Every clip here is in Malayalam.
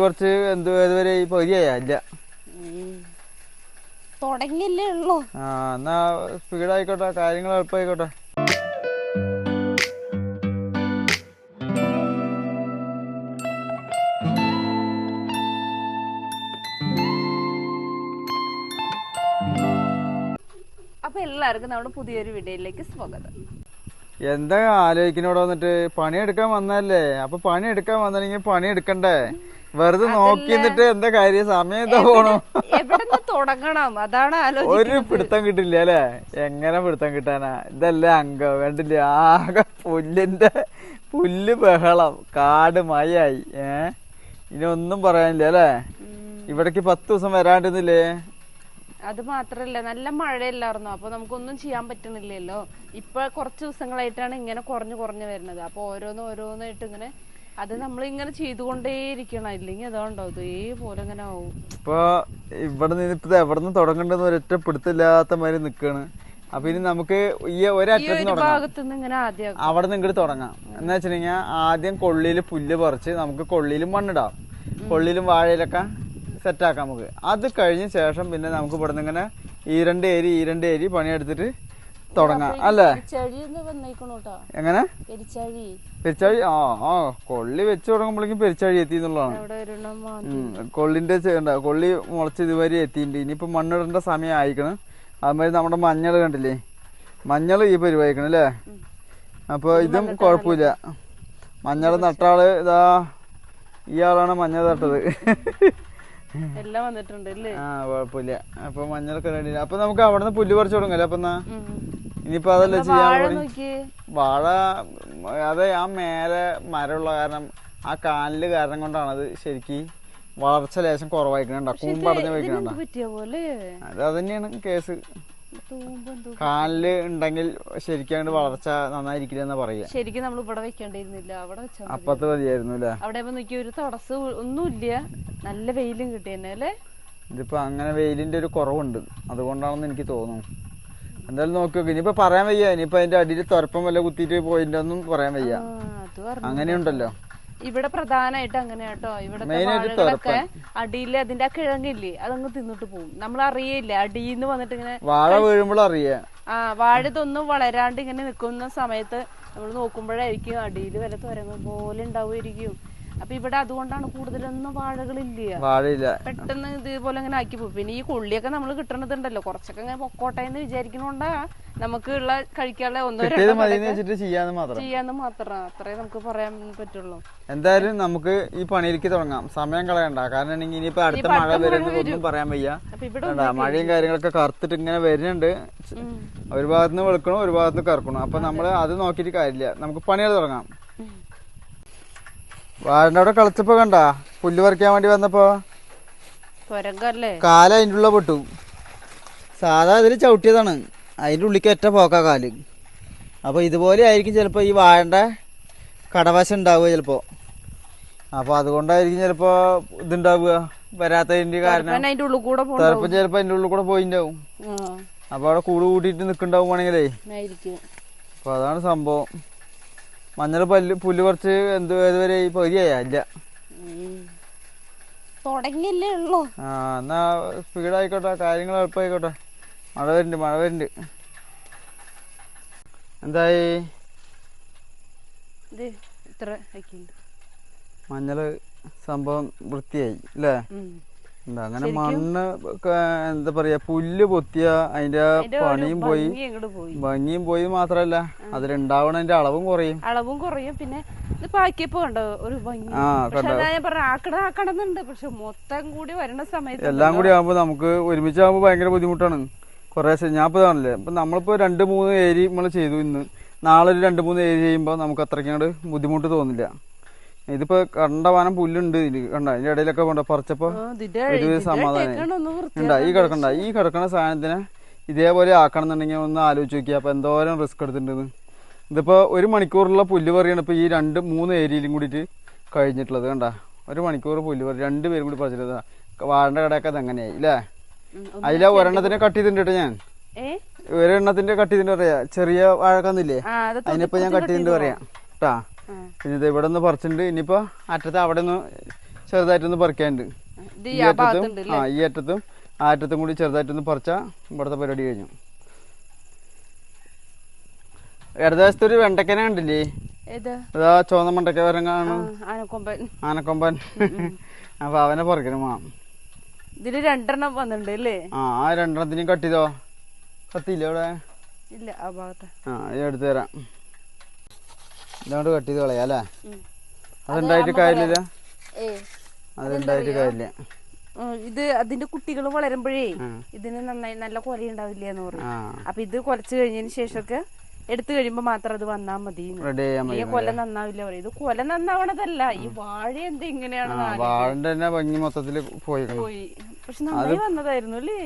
കുറച്ച് എന്ത് ഏതുവരെ ഈ പകുതിയായ? ഇല്ല. തുടങ്ങിയല്ലേ ഉള്ളൂ. ആ എന്നാ സ്പീഡായിക്കോട്ടെ കാര്യങ്ങൾ എളുപ്പമായിക്കോട്ടെ അപ്പൊ എല്ലാവർക്കും നമ്മുടെ പുതിയൊരു വീഡിയോയിലേക്ക് സ്വാഗതം. എന്താ ആലോചിക്കുന്നോട് വന്നിട്ട്? പണിയെടുക്കാൻ വന്നല്ലേ അപ്പൊ പണിയെടുക്കാൻ വന്നില്ലെങ്കിൽ പണിയെടുക്കണ്ടേ? വെറുതെ നോക്കി നിന്നിട്ട് എന്താ കാര്യം? സമയം എന്താ പോണോ? എവിടെ തുടങ്ങണം? അതാണ് ഒരു പിടുത്തം കിട്ടില്ല അല്ലേ? എങ്ങനെ പിടുത്തം കിട്ടാനാ? ഇതല്ലേ അംഗം. വേണ്ടില്ല ആകെ പുല്ലിന്റെ പുല്ല് ബഹളം. കാട് മയായി ഏ? ഇനി ഒന്നും പറയാനില്ല അല്ലേ. ഇവിടേക്ക് പത്ത് ദിവസം വരാണ്ടിരുന്നില്ലേ? അത് മാത്രല്ല. നല്ല മഴയല്ലായിരുന്നു? അപ്പൊ നമുക്കൊന്നും ചെയ്യാൻ പറ്റുന്നില്ലല്ലോ. ഇപ്പൊ കുറച്ച് ദിവസങ്ങളായിട്ടാണ് ഇങ്ങനെ കുറഞ്ഞു കുറഞ്ഞു വരുന്നത്. അപ്പൊ ഓരോന്ന് ഓരോന്നായിട്ട് ഇങ്ങനെ അത് നമ്മൾ ഇങ്ങനെ ചെയ്തുകൊണ്ടേയിരിക്കണം. ഇല്ലെങ്കിൽ അതുകൊണ്ടോ ഇതേപോലെ ഇങ്ങനെ ആവും. ഇപ്പൊ ഇവിടെ നിന്ന് ഇപ്പൊ എവിടെ നിന്ന് തുടങ്ങണ്ടെന്ന് ഒരൊറ്റ പിടുത്തില്ലാത്ത മാതിരി നിക്കാണ്. അപ്പൊ ഇനി നമുക്ക് ഈ ഒരറ്റത്തിന് ഒരറ്റത്ത് തുടങ്ങാം. അവിടെ നിന്ന് ഇങ്ങോട്ട് തുടങ്ങാം. എന്ന് വെച്ചിട്ടുണ്ടെങ്കിൽ ആദ്യം കൊള്ളിയിൽ പുല്ല് പറിച്ച് നമുക്ക് കൊള്ളിയിലും മണ്ണിടാം. കൊള്ളിയിലും വാഴയിലൊക്കെ സെറ്റാക്കാം നമുക്ക്. അത് കഴിഞ്ഞ ശേഷം പിന്നെ നമുക്ക് ഇവിടെ നിന്ന് ഇങ്ങനെ ഈ രണ്ട് ഏരി ഈ രണ്ട് ഏരി പണിയെടുത്തിട്ട് തുടങ്ങാം അല്ലേ? എങ്ങനെ? പെരിച്ചാഴി? ആ ആ കൊള്ളി വെച്ച് തുടങ്ങുമ്പോഴേക്കും പെരിച്ചാഴി എത്തി എന്നുള്ളതാണ് കൊള്ളിന്റെ കൊള്ളി മുളച്ച് ഇതുവരെ എത്തിയിട്ടുണ്ട്. ഇനിയിപ്പോ മണ്ണിടേണ്ട സമയം ആയിക്കണം. അതുമാതിരി നമ്മുടെ മഞ്ഞൾ കണ്ടില്ലേ? മഞ്ഞൾ ഈ പരിപാടിക്കണം അല്ലേ? അപ്പൊ ഇതും കുഴപ്പമില്ല. മഞ്ഞൾ നട്ടാൾ ഇതാ ഇയാളാണ് മഞ്ഞൾ നട്ടത് എല്ലാം വന്നിട്ടുണ്ട് ആ കുഴപ്പമില്ല. അപ്പൊ മഞ്ഞളൊക്കെ റെഡി. അപ്പൊ നമുക്ക് അവിടെ നിന്ന് പുല്ല് പറിച്ചു തുടങ്ങല്ലേ അപ്പൊ എന്നാ. ഇനിയിപ്പോ അതല്ല ചെയ്യാൻ. നോക്കിയേ വാഴ അതെ ആ മേലെ മരമുള്ള കാരണം ആ കാലിൽ കാരണം കൊണ്ടാണ് അത് ശരിക്ക് വളർച്ച ലേശം കുറവായിക്കണണ്ട. കൂമ്പടഞ്ഞ പോലെ? അത് അതന്നെയാണ് കേസ്. കാലിൽ ഉണ്ടെങ്കിൽ ശരിക്കും വളർച്ച നന്നായിരിക്കില്ല എന്ന് പറയാ ശരിക്കും നമ്മൾ ഇവിടെ വെക്കേണ്ടിയിരുന്നില്ല. അവിടെ. അപ്പത്ത് മതിയായിരുന്നു അല്ലേ അവിടെ ആവുമ്പോ നോക്കി ഒരു തടസ്സം ഒന്നുമില്ല. നല്ല വെയിലും കിട്ടി തന്നെ അല്ലേ? ഇതിപ്പോ അങ്ങനെ വെയിലിന്റെ ഒരു കുറവുണ്ട്. അതുകൊണ്ടാണെന്ന് എനിക്ക് തോന്നുന്നു. എന്തായാലും നോക്കി ഇനിയിപ്പോ പറയാൻ വയ്യ. ഇനിയിപ്പോ അതിന്റെ അടിയിൽ തുരപ്പം വല്ല കുത്തിയിട്ട് പോയിട്ടൊന്നും പറയാൻ വയ്യ. അത് പറഞ്ഞു അങ്ങനെയുണ്ടല്ലോ. ഇവിടെ പ്രധാനമായിട്ട് അങ്ങനെ കേട്ടോ ഇവിടെ വാഴകളൊക്കെ അടിയിൽ അതിന്റെ ആ കിഴങ്ങില്ലേ അതങ്ങ് തിന്നിട്ട് പോകും നമ്മൾ അറിയില്ല അടിയിൽ നിന്ന് വന്നിട്ട് ഇങ്ങനെ വാഴ വീഴുമ്പോൾ അറിയാ. ആ വാഴ ഇതൊന്നും വളരാണ്ട് ഇങ്ങനെ നിൽക്കുന്ന സമയത്ത് നമ്മൾ നോക്കുമ്പോഴായിരിക്കും അടിയിൽ വല്ല തുരങ്ങും പോലെ ഉണ്ടാവുമായിരിക്കും. അപ്പൊ ഇവിടെ അതുകൊണ്ടാണ് കൂടുതലൊന്നും വാഴകളില്ല? വാഴയില്ല. പെട്ടെന്ന് ഇതുപോലെ അങ്ങനെ ആക്കി പോകും പിന്നെ ഈ കൊള്ളിയൊക്കെ നമ്മൾ കിട്ടണതുണ്ടല്ലോ. കുറച്ചൊക്കെ ഇങ്ങനെ പൊക്കോട്ടെ എന്ന് വിചാരിക്കണോണ്ടാ നമുക്ക് ഉള്ള കഴിക്കാനുള്ള ഒന്നോ രണ്ടോ ചെയ്യാന്ന് മാത്രം. അത്രേ നമുക്ക് പറയാൻ പറ്റുള്ളൂ. എന്തായാലും നമുക്ക് ഈ പണിയിലേക്ക് തുടങ്ങാം. സമയം കളയണ്ട. കാരണം ഇനിയിപ്പോ അടുത്ത മഴ വരുന്നതൊന്നും പറയാൻ വയ്യ. മഴയും കാര്യങ്ങളൊക്കെ കറുത്തിട്ട് ഇങ്ങനെ വരുന്നുണ്ട്. ഒരു ഭാഗത്ത് നിന്ന് വെളുക്കണം ഒരു ഭാഗത്ത് നിന്ന് കറക്കണം. അപ്പൊ നമ്മൾ അത് നോക്കിയിട്ട് കാര്യമില്ല. നമുക്ക് പണികൾ തുടങ്ങാം. അവിടെ കളിച്ചപ്പോ കണ്ട? പുല്ല് പറിക്കാൻ വേണ്ടി വന്നപ്പോ? കാല അതിന്റെ ഉള്ള പൊട്ടു. സാധാ ഇതിൽ ചവിട്ടിയതാണ്. അതിന്റെ ഉള്ളിക്ക് ഒറ്റ പോക്കാ കാൽ. അപ്പൊ ഇതുപോലെ ആയിരിക്കും ചിലപ്പോ ഈ വാഴന്റെ കടവശം ഉണ്ടാവുക ചിലപ്പോ. അപ്പൊ അതുകൊണ്ടായിരിക്കും ചിലപ്പോ ഇതുണ്ടാവുക. വരാത്തതിന്റെ കാരണം. ചിലപ്പോ ചിലപ്പോ അതിന്റെ ഉള്ളിൽ കൂടെ പോയിണ്ടാവും. അപ്പൊ അവിടെ കൂട് കൂട്ടിയിട്ട് നിൽക്കുന്നുണ്ടാവുകയാണെങ്കിലേ ആയിരിക്കും. അപ്പൊ അതാണ് സംഭവം. മഞ്ഞൾ പല്ല് പുല്ല് കുറച്ച് എന്ത് ഏതുവരെ ഈ പകുതിയായ? ഇല്ല. തുടങ്ങിയല്ലേ ഉള്ളൂ. ആ എന്നാ സ്പീഡായിക്കോട്ടെ കാര്യങ്ങൾ എളുപ്പമായിക്കോട്ടെ മഴ വരുന്നുണ്ട് മഴ വരുന്നുണ്ട്. എന്തായി? മഞ്ഞൾ സംഭവം വൃത്തിയായി അല്ലേ? അങ്ങനെ മണ്ണ് എന്താ പറയാ പുല്ല് പൊത്തിയ അതിന്റെ പണിയും പോയി. ഭംഗിയും പോയി മാത്രല്ല അതിലുണ്ടാവണതിന്റെ അളവും കുറയും. അളവും കുറയും. പിന്നെ ഇത് പാക്കിയപ്പോ കണ്ടോ ഒരു ഭംഗി. ഞാൻ പറഞ്ഞ ആക്കട ആക്കണമെന്നുണ്ട് പക്ഷെ മൊത്തം കൂടി വരുന്ന സമയത്ത് എല്ലാം കൂടി ആവുമ്പോ നമുക്ക് ഒരുമിച്ച് ആവുമ്പോ ഭയങ്കര ബുദ്ധിമുട്ടാണ്. കുറേ ഞാൻ ഇപ്പൊ ഇതാണല്ലേ ഇപ്പൊ നമ്മളിപ്പോ രണ്ട് മൂന്ന് ഏരി നമ്മൾ ചെയ്തു ഇന്ന്. നാളെ ഒരു രണ്ട് മൂന്ന് ഏരി ചെയ്യുമ്പോൾ നമുക്ക് അത്രയ്ക്കും ബുദ്ധിമുട്ട് തോന്നില്ല. ഇതിപ്പോൾ കണ്ട വാനം പുല്ലുണ്ട്. കണ്ട അതിന്റെ ഇടയിലൊക്കെ കൊണ്ട് പറിച്ചപ്പോ ഒരു സമാധാനം. ഉണ്ടാ ഈ കിടക്കണ്ട ഈ കിടക്കണ സാധനത്തിനെ ഇതേപോലെ ആക്കണം എന്നുണ്ടെങ്കിൽ ഒന്ന് ആലോചിച്ച് നോക്കിയാൽ അപ്പോൾ എന്തോരം റിസ്ക് എടുത്തിട്ടുണ്ട് ഇതിപ്പോ ഒരു മണിക്കൂറുള്ള പുല്ല് പറയാണ് ഇപ്പോൾ ഈ രണ്ട് മൂന്ന് ഏരിയയിലും കൂടിട്ട് കഴിഞ്ഞിട്ടുള്ളത് കണ്ട. ഒരു മണിക്കൂർ പുല്ല് പറയും രണ്ട് പേരും കൂടി പറിച്ചിട്ട് വാഴന്റെ കടയൊക്കെ അത് അങ്ങനെയായി അല്ലേ അതിലെ ഒരെണ്ണത്തിനെ കട്ട് ചെയ്തിട്ടുണ്ട് കേട്ടോ ഞാൻ ഒരെണ്ണത്തിന്റെ കട്ട് ചെയ്തിട്ട് പറയാ ചെറിയ വാഴക്കൊന്നില്ലേ അതിനിപ്പോ ഞാൻ കട്ട് ചെയ്തിട്ട് പറയാം. കേട്ടാ. പിന്നെ ഇത് ഇവിടെ നിന്ന് പറിച്ചിട്ടുണ്ട്. ഇനിയിപ്പോ അറ്റത്ത് അവിടെ നിന്ന് ചെറുതായിട്ടൊന്ന് പറിക്കാനുണ്ട്. ഈ അറ്റത്തും ആ ഈ അറ്റത്തും ആ അറ്റത്തും കൂടി ചെറുതായിട്ടൊന്ന് പറിച്ചാൽ ഇവിടുത്തെ പരിപാടി കഴിഞ്ഞു. ഇടതുവശത്ത് ഒരു വെണ്ടക്കന കണ്ടില്ലേ? ഏതാ? അതാ ചുവന്ന മണ്ടക്ക വരം കാണും ആനക്കൊമ്പൻ. അപ്പൊ അവനെ പറിക്കണം ഇതിൽ രണ്ടെണ്ണം വന്നിട്ടുണ്ട് അല്ലേ? ആ ആ രണ്ടെണ്ണത്തിനും കട്ടിതോ കത്തിയില്ല ഇവിടെ ഇല്ല ആ ഭാഗത്ത്. ആ എടുത്തു തരാം. ഇതോണ്ട് കട്ട് ചെയ്ത് കളയാ അല്ലേ? അതുണ്ടായിട്ട് കാര്യമില്ല. അതുണ്ടായിട്ട് കാര്യമില്ല. ഇത് അതിന്റെ കുട്ടികൾ വളരുമ്പോഴേ. ഇതിന് നന്നായി നല്ല കൊല ഉണ്ടാവില്ല എന്ന് പറയും. അപ്പൊ ഇത് കൊലച്ചു കഴിഞ്ഞതിന് ശേഷമൊക്കെ എടുത്തു കഴിയുമ്പോ മാത്രം അത് വന്നാ മതി കൊല നന്നാവില്ല പറയും. ഇത് കൊല നന്നാവണതല്ല. ഈ വാഴ എന്ത് ഇങ്ങനെയാണ് വാഴന്റെ തന്നെ ഭംഗി മൊത്തത്തിൽ പോയി പോയി. പക്ഷെ നന്നായി വന്നതായിരുന്നു അല്ലേ?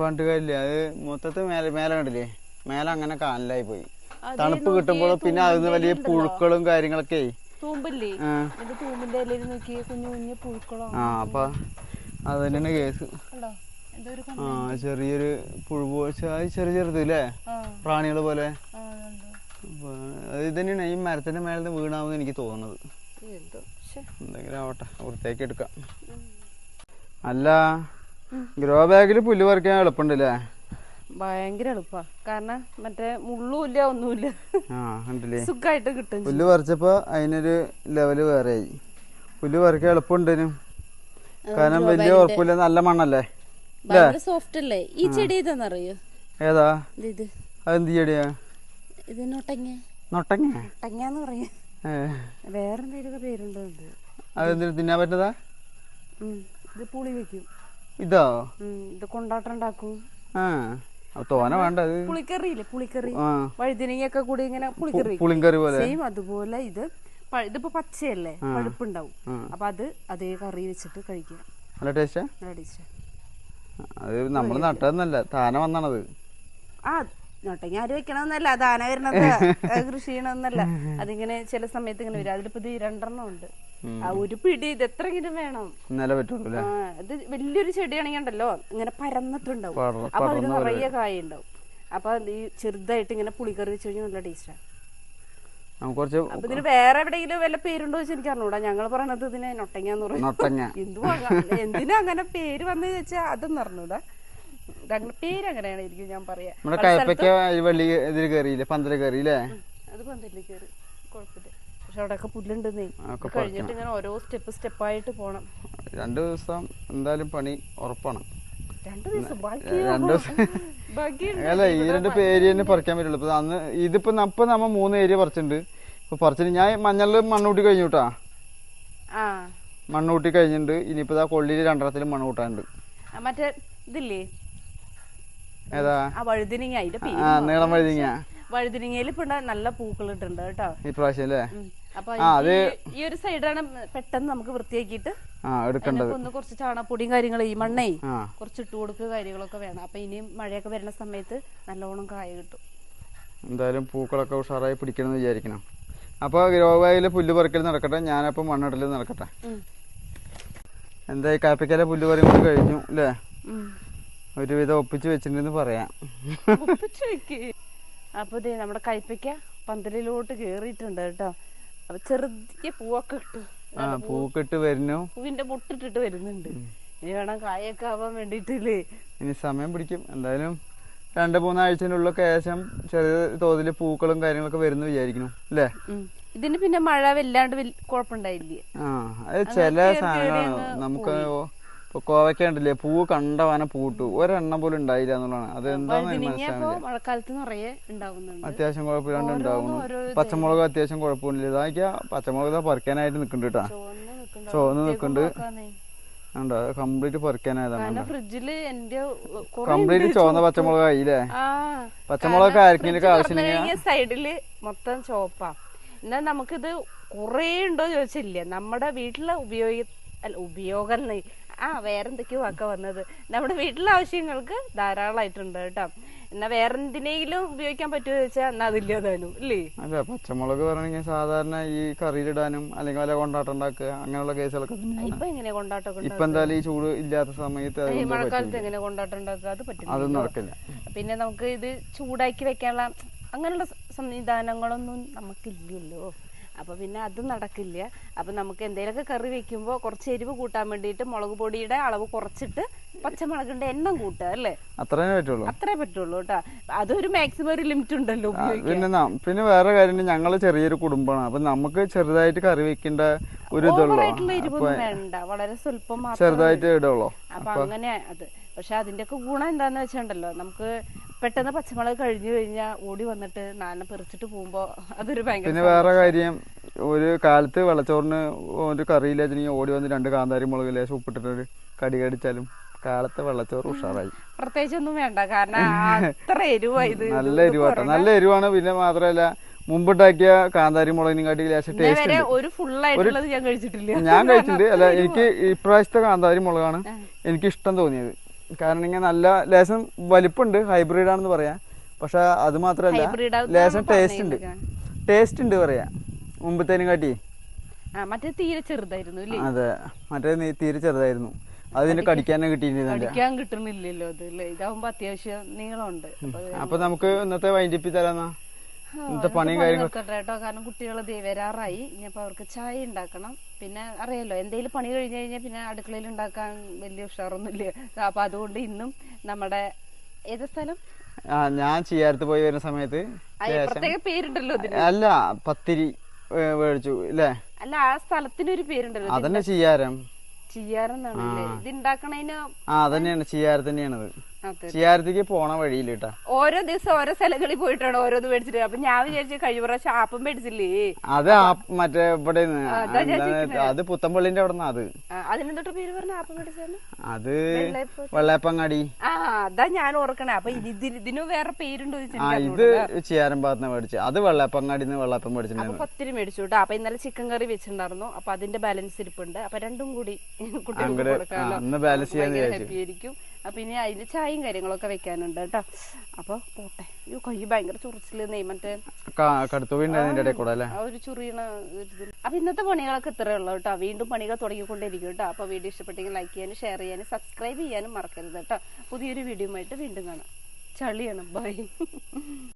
പണ്ട് കാര്യമില്ല. അത് മൊത്തത്തിൽ മേലെ മേലെ കണ്ടില്ലേ? മേലെ അങ്ങനെ കാനലായി പോയി. തണുപ്പ് കിട്ടുമ്പോൾ പിന്നെ അതിന് വലിയ പുഴുക്കളും കാര്യങ്ങളൊക്കെ. തൂമ്പില്ലേ? ഇത് തൂമ്പിന്റെ ഇലയിൽ നോക്കിയേ കുഞ്ഞു കുഞ്ഞു പുഴുക്കളോ ആ അപ്പൊ അത് തന്നെയാണ് കേസ്. ആ ചെറിയൊരു പുഴുപോച്ച ചെറിയ ചെറുത് അല്ലേ പ്രാണികൾ പോലെ. ഇത് തന്നെയാണ് ഈ മരത്തിന്റെ മേലെ വീണാമെന്ന് എനിക്ക് തോന്നുന്നത്. എന്തെങ്കിലും ആവട്ടെ വൃത്തിയാക്കി എടുക്കാം. അല്ല ഗ്രോ ബാഗിൽ പുല്ല് പറിക്കാൻ എളുപ്പമുണ്ടല്ലേ? ഭയങ്കര എളുപ്പാ. കാരണം മറ്റേ മുള്ളും ഇല്ല ഒന്നുമില്ല സുഖമായിട്ട് കിട്ടും. പുല്ല് പറിച്ചപ്പോ അതിനൊരു ലെവൽ വേറെ ആയി പുല്ല് പറിക്കാൻ എളുപ്പമുണ്ടേനും. കാരണം വലിയ ഉറപ്പില്ല നല്ല മണ്ണല്ലേ? സോഫ്റ്റ് അല്ലേ? ഈ ചെടി ഇതെന്നറിയോ? ഏതാ? ഇത് ഇത്. അതെന്ത് ചെടിയാ? ഇത് നൊട്ടങ്ങ. നൊട്ടങ്ങ? നൊട്ടങ്ങന്ന് പറയാ. ഏ. വേറെ എന്തെങ്കിലും പേരുണ്ടോ അതെന്തിനു തിന്നാൻ പറ്റതാ ഇത് പുളി വെക്കും. ഇതോ? ഇത് കൊണ്ടാട്ടം ഉണ്ടാക്കും. ആ. തോന വേണ്ട അത് പുളിക്കറിയില്ലേ പുളിക്കറി. വഴുതിനങ്ങയൊക്കെ കൂടി ഇങ്ങനെ പുളിക്കറി പുളിങ്കറി പോലെ. സെയിം അതുപോലെ ഇത് ഇതിപ്പോ പച്ചയല്ലേ പഴുപ്പുണ്ടാവും. അപ്പൊ അത് അതേ കറി വെച്ചിട്ട് കഴിക്കുക. നല്ല ടേസ്റ്റ്? നല്ല ടേസ്റ്റ്. അത് നമ്മൾ നട്ടതെന്നല്ല താന വന്നാണത്. ആ നൊട്ടങ്ങ ആര് വെക്കണമെന്നല്ല താന വരുന്നത് കൃഷി ചെയ്യണമെന്നല്ല അതിങ്ങനെ ചില സമയത്ത് ഇങ്ങനെ വരും. അതിലിപ്പോ ഇത് രണ്ടെണ്ണം ഉണ്ട്. ആ ഒരു പിടി ഇത് എത്രയെങ്കിലും വേണം. ഇന്നലെ പറ്റുള്ളൂ ഇത് വലിയൊരു ചെടിയാണെങ്കിൽ ഉണ്ടല്ലോ ഇങ്ങനെ പരന്നിട്ടുണ്ടാവും അപ്പൊ അതിന് നിറയെ കായ ഉണ്ടാവും അപ്പൊ ഈ ചെറുതായിട്ട് ഇങ്ങനെ പുളിക്കറി വെച്ച് കഴിഞ്ഞാൽ നല്ല ടേസ്റ്റാണ് കുറച്ച് അപ്പൊ ഇതിന് വേറെ എവിടെയെങ്കിലും വല്ല പേരുണ്ടോ വെച്ച് എനിക്ക് അറിഞ്ഞൂടാ. ഞങ്ങൾ പറയണത് ഇതിനെ നൊട്ടങ്ങാന്ന് പറയും. നൊട്ടങ്ങ. എന്തു എന്തിനാ അങ്ങനെ പേര് വന്ന് ചോദിച്ചാ അതൊന്നും അറിഞ്ഞൂടാ. ഇതങ്ങനെ പേര് അങ്ങനെയാണ് ഇരിക്കും ഞാൻ പറയാ. നമ്മുടെ കയപ്പയ്ക്ക് വലിയ വള്ളി ഇതിൽ കയറിയില്ലേ? പന്തൽ കയറിയില്ലേ? അത് പന്തലിൽ കയറി. പക്ഷെ അവിടെയൊക്കെ പുല്ലുണ്ടെന്നേ. കഴിഞ്ഞിട്ട് ഇങ്ങനെ ഓരോ സ്റ്റെപ്പ് സ്റ്റെപ്പായിട്ട് പോണം. രണ്ടു ദിവസം എന്തായാലും പണി ഉറപ്പാണ്. അല്ല ഈ രണ്ട് പേര് തന്നെ പറിക്കാൻ പറ്റുള്ളൂ. ഇപ്പൊ അന്ന് ഇതിപ്പോ ഇപ്പൊ നമ്മ മൂന്ന് ഏരിയ പറിച്ചിട്ടുണ്ട്. ഇപ്പൊ പറിച്ചിട്ട് ഞാൻ മഞ്ഞളിൽ മണ്ണൂട്ടി കഴിഞ്ഞു കേട്ടാ മണ്ണൂട്ടി കഴിഞ്ഞിട്ടുണ്ട്. ഇനിയിപ്പോ കൊള്ളിയിൽ കൊള്ളിയിൽ മണ്ണ് കൂട്ടാനുണ്ട്. മറ്റേ ഇതില്ലേ? ഏതാ? വഴുതിനിങ്ങ. അതിന്റെ നീളം വഴുതിങ്ങ വഴുതിനിങ്ങയിൽ ഇപ്പൊ നല്ല പൂക്കൾ ഇട്ടുണ്ട് കേട്ടോ. ഈ പ്രാവശ്യം അല്ലേ? ഉം. ഈ- ഈ ഒരു സൈഡാണ് പെട്ടെന്ന് നമുക്ക് വൃത്തിയാക്കിയിട്ട് എടുക്കേണ്ടത്. ഒന്ന് കുറച്ച് ചാണകപ്പൊടിയും കാര്യങ്ങളും ഈ മണ്ണേ കുറച്ച് ഇട്ട് കൊടുക്കുക കാര്യങ്ങളൊക്കെ വേണം. അപ്പൊ ഇനിയും മഴയൊക്കെ വരുന്ന സമയത്ത് നല്ലോണം കായ കിട്ടും. എന്തായാലും പൂക്കളൊക്കെ ഉഷാറായി പിടിക്കണം എന്ന് വിചാരിക്കണം. അപ്പോൾ ഗ്രോവായിൽ പുല്ല് പറിക്കൽ നടക്കട്ടെ. ഞാനപ്പോൾ മണ്ണിടൽ നടക്കട്ടെ. എന്താ എന്തായി കാപ്പിക്കല പുല്ല് പറയുമ്പോൾ കഴിഞ്ഞു അല്ലേ. ഒരുവിധം ഒപ്പിച്ച് വെച്ചിട്ടുണ്ടെന്ന് പറയാം. അപ്പൊ നമ്മുടെ കൈപ്പയ്ക്ക പന്തലിലോട്ട് കേറിയിട്ടുണ്ട് കേട്ടോ. അപ്പൊ ചെറിയ പൂവൊക്കെ ഇട്ടു ആ പൂക്കിട്ട് വരുന്നു. പൂവിന്റെ മുട്ടിട്ടിട്ട് വരുന്നുണ്ട്. ഇനി വേണം കായൊക്കെ ആവാൻ വേണ്ടിട്ടില്ലേ ഇനി സമയം പിടിക്കും. എന്തായാലും രണ്ട് മൂന്നാഴ്ചനുള്ളിലൊക്കെ ഏകദേശം ചെറിയ തോതിൽ പൂക്കളും കാര്യങ്ങളൊക്കെ വരുന്നു വിചാരിക്കുന്നു. അല്ലേ. ഇതിന് പിന്നെ മഴ വല്ലാണ്ട് വല്- കുഴപ്പമുണ്ടായില്ലേ? ആ അത് ചില സാധനങ്ങളാണ്. നമുക്ക് ഇപ്പൊ കോവയ്ക്ക ഉണ്ടല്ലേ പൂവ് കണ്ടവന പൂട്ടു. ഒരെണ്ണം പോലും ഉണ്ടായില്ല എന്നുള്ളതാണ്. അത് എന്താണെന്ന് മനസ്സിലാവില്ല അത്യാവശ്യം കുഴപ്പമില്ലാണ്ട് ഉണ്ടാവുന്നു. പച്ചമുളക് അത്യാവശ്യം കുഴപ്പമില്ല. ഇതാക്കിയാ പച്ചമുളക് പറിക്കാനായിട്ട് നിൽക്കുന്നുണ്ട് കേട്ടാ. ചുവന്ന് നിൽക്കുന്നുണ്ട്. കംപ്ലീറ്റ് പറിക്കാനായതാണ് കംപ്ലീറ്റ് ചുവന്ന പച്ചമുളക് ആയില്ലേ പച്ചമുളക് ആർക്കെങ്കിലും ആവശ്യമില്ല സൈഡിൽ മൊത്തം ചോപ്പാ എന്നാ നമുക്കിത് കുറേ ഉണ്ടോ ചോദിച്ചില്ലേ. നമ്മുടെ വീട്ടിലെ ഉപയോഗ അല്ല ഉപയോഗം ആ വേറെന്തൊക്കെയോ വാക്ക വന്നത്. നമ്മുടെ വീട്ടിലെ ആവശ്യങ്ങൾക്ക് ധാരാളമായിട്ടുണ്ട് കേട്ടോ. എന്നാ വേറെന്തിനെങ്കിലും ഉപയോഗിക്കാൻ പറ്റുമോ ചോദിച്ചാൽ എന്നാ അതില്ലാതാനും ഇല്ലേ? അല്ല പച്ചമുളക് പറഞ്ഞാൽ സാധാരണ ഈ കറിയിലിടാനും അല്ലെങ്കിൽ വല്ല കൊണ്ടാട്ടം ഉണ്ടാക്കുക അങ്ങനെയുള്ള കേസുകളൊക്കെ ഇപ്പൊ എങ്ങനെ കൊണ്ടാട്ടം ഇപ്പൊ എന്തായാലും ഈ ചൂട് ഇല്ലാത്ത സമയത്ത് ഈ മഴക്കാലത്ത് എങ്ങനെ കൊണ്ടാട്ടം ഉണ്ടാക്കുക? അത് പറ്റില്ല അതൊന്നും നടക്കില്ല. പിന്നെ നമുക്ക് ഇത് ചൂടാക്കി വെക്കാനുള്ള അങ്ങനെയുള്ള സംവിധാനങ്ങളൊന്നും നമുക്കില്ലല്ലോ. അപ്പൊ പിന്നെ അത് നടക്കില്ല. അപ്പൊ നമുക്ക് എന്തെങ്കിലുമൊക്കെ കറി വെക്കുമ്പോൾ കുറച്ച് എരിവ് കൂട്ടാൻ വേണ്ടിയിട്ട് മുളക് പൊടിയുടെ അളവ് കുറച്ചിട്ട് പച്ചമുളകിന്റെ എണ്ണം കൂട്ടുക അല്ലേ? അത്രേ പറ്റുള്ളൂ. അത്രേ പറ്റുള്ളൂ കേട്ടോ. അതൊരു മാക്സിമം ഒരു ലിമിറ്റ് ഉണ്ടല്ലോ പിന്നെ പിന്നെ വേറെ കാര്യം ഞങ്ങൾ ചെറിയൊരു കുടുംബമാണ്. അപ്പൊ നമുക്ക് ചെറുതായിട്ട് കറി വെക്കേണ്ട ഒരു ഇതുള്ളൂ. വേണ്ട. വളരെ സ്വല്പം ചെറുതായിട്ട് ഇടുള്ളൂ അപ്പൊ അങ്ങനെ അത്. പക്ഷെ അതിന്റെ ഒക്കെ ഗുണം എന്താന്ന് വെച്ചിട്ടുണ്ടല്ലോ നമുക്ക് പെട്ടെന്ന് പച്ചമുളക് കഴിഞ്ഞു കഴിഞ്ഞാൽ ഓടി വന്നിട്ട് നാലിനെ പെറിച്ചിട്ട് പോകുമ്പോ അതൊരു ഭയങ്കര പിന്നെ വേറെ കാര്യം ഒരു കാലത്ത് വെള്ളച്ചോറിന് ഒരു കറിയില്ല ഓടി വന്ന് രണ്ട് കാന്താരി മുളക് ലേശം ഉപ്പിട്ടിട്ട് കടി കടിച്ചാലും കാലത്തെ വെള്ളച്ചോറ് ഉഷാറായി. പ്രത്യേകിച്ചൊന്നും വേണ്ട കാരണം അത്ര എരിവാ ഇത്. നല്ല എരിവാട്ടോ നല്ല എരിവാണ്. പിന്നെ മാത്രമല്ല മുമ്പുണ്ടാക്കിയ കാന്താരി മുളകിനും കാട്ടി ലേശം ടേസ്റ്റ് ഒരു ഞാൻ കഴിച്ചിട്ടില്ല. ഞാൻ കഴിച്ചിട്ടുണ്ട്. അല്ല എനിക്ക് ഇപ്രാവശ്യത്തെ കാന്താരി മുളകാണ് എനിക്ക് ഇഷ്ടം തോന്നിയത്. കാരണം ഇങ്ങനെ നല്ല ലേശം വലിപ്പുണ്ട് ഹൈബ്രിഡ് ആണെന്ന് പറയാ. പക്ഷെ അത് മാത്രമല്ല ലേശം ടേസ്റ്റ് ഉണ്ട്. ടേസ്റ്റ് ഉണ്ട് പറയാ. മുമ്പത്തേനും കാട്ടി. മറ്റേ തീരെ ചെറുതായിരുന്നു അതെ മറ്റേ തീരെ ചെറുതായിരുന്നു. അതിന് കടിക്കാനും കിട്ടിയിരുന്നില്ല കടിക്കാൻ കിട്ടണില്ലല്ലോ അത് അല്ലേ? ഇതാവുമ്പോ അത്യാവശ്യം നീളമുണ്ട്. അപ്പൊ നമുക്ക് ഇന്നത്തെ വൈൻഡിപ്പി തരാന്നാ. ഇന്നത്തെ പണിയും പണി കാര്യങ്ങളും. കേട്ടോ. കാരണം കുട്ടികൾ വരാറായി. ഇനിയപ്പോ അവർക്ക് ചായ ഉണ്ടാക്കണം. പിന്നെ അറിയാലോ എന്തെങ്കിലും പണി കഴിഞ്ഞു കഴിഞ്ഞാൽ പിന്നെ അടുക്കളയിൽ ഉണ്ടാക്കാൻ വലിയ ഉഷാറൊന്നുമില്ല. അപ്പൊ അതുകൊണ്ട് ഇന്നും നമ്മുടെ ഏത് സ്ഥലം? ഞാൻ ചെയ്യാരത്ത് പോയി വരുന്ന സമയത്ത് പ്രത്യേക പേരുണ്ടല്ലോ അല്ല പത്തിരി മേടിച്ചു അല്ലേ അല്ല ആ സ്ഥലത്തിനൊരു പേരുണ്ടല്ലോ അതന്നെ ചെയ്യാരം ചെയ്യാരം ഇത് ഉണ്ടാക്കണതിന് ആ അതന്നെയാണ് ചെയ്യാരം തന്നെയാണത്. അതെ ചെയ്യാരത്തേക്ക് പോണ വഴിയില്ല കേട്ടാ ഓരോ ദിവസം ഓരോ സ്ഥലങ്ങളിൽ പോയിട്ടാണ് ഓരോന്ന് മേടിച്ചിട്ട്. അപ്പൊ ഞാൻ വിചാരിച്ചു കഴിഞ്ഞ പ്രാവശ്യം ആപ്പം മേടിച്ചില്ലേ? അത് മറ്റേ ഇവിടെ അത് പുത്തമ്പള്ളിന്റെ അവിടെ അത്. അതിനെന്തൊട്ട് പേര് പറഞ്ഞ ആപ്പം മേടിച്ചാണ് അത് വെള്ളപ്പങ്ങാടി വെള്ളയപ്പങ്ങാടി. ആ അതാ ഞാൻ ഓർക്കണേ. അപ്പൊ ഇതിനു വേറെ പേരുണ്ടോ ഇത് ചിയാരം ഭാഗത്ത് മേടിച്ചു അത് വെള്ളപ്പങ്ങാടി വെള്ളപ്പം മേടിച്ചിട്ടുണ്ടായിരുന്നു പത്തിരി മേടിച്ചു കേട്ടോ അപ്പൊ ഇന്നലെ ചിക്കൻ കറി വെച്ചിട്ടുണ്ടായിരുന്നു. അപ്പൊ അതിന്റെ ബാലൻസ് ഇരിപ്പുണ്ട്. അപ്പൊ രണ്ടും കൂടി കുട്ടികൾക്ക് ചെയ്യാൻ കൊടുക്കാമല്ലോ ആ, അപ്പൊ ഇനി അതിന് ചായയും കാര്യങ്ങളൊക്കെ വെക്കാനുണ്ട് കേട്ടോ. അപ്പൊ പോട്ടെ. അയ്യോ കൈ ഭയങ്കര ചൊറിച്ചിൽ നെയ് മറ്റേ. ഒരു ചുറിയണ അപ്പം ഇന്നത്തെ പണികളൊക്കെ ഇത്രയേ ഉള്ളൂ കേട്ടോ. വീണ്ടും പണികൾ തുടങ്ങിക്കൊണ്ടിരിക്കും കേട്ടോ. അപ്പൊ വീഡിയോ ഇഷ്ടപ്പെട്ടെങ്കിൽ ലൈക്ക് ചെയ്യാനും ഷെയർ ചെയ്യാനും സബ്സ്ക്രൈബ് ചെയ്യാനും മറക്കരുത് കേട്ടോ. പുതിയൊരു വീഡിയോ ആയിട്ട് വീണ്ടും കാണാം. ചളിയാണ്. ബൈ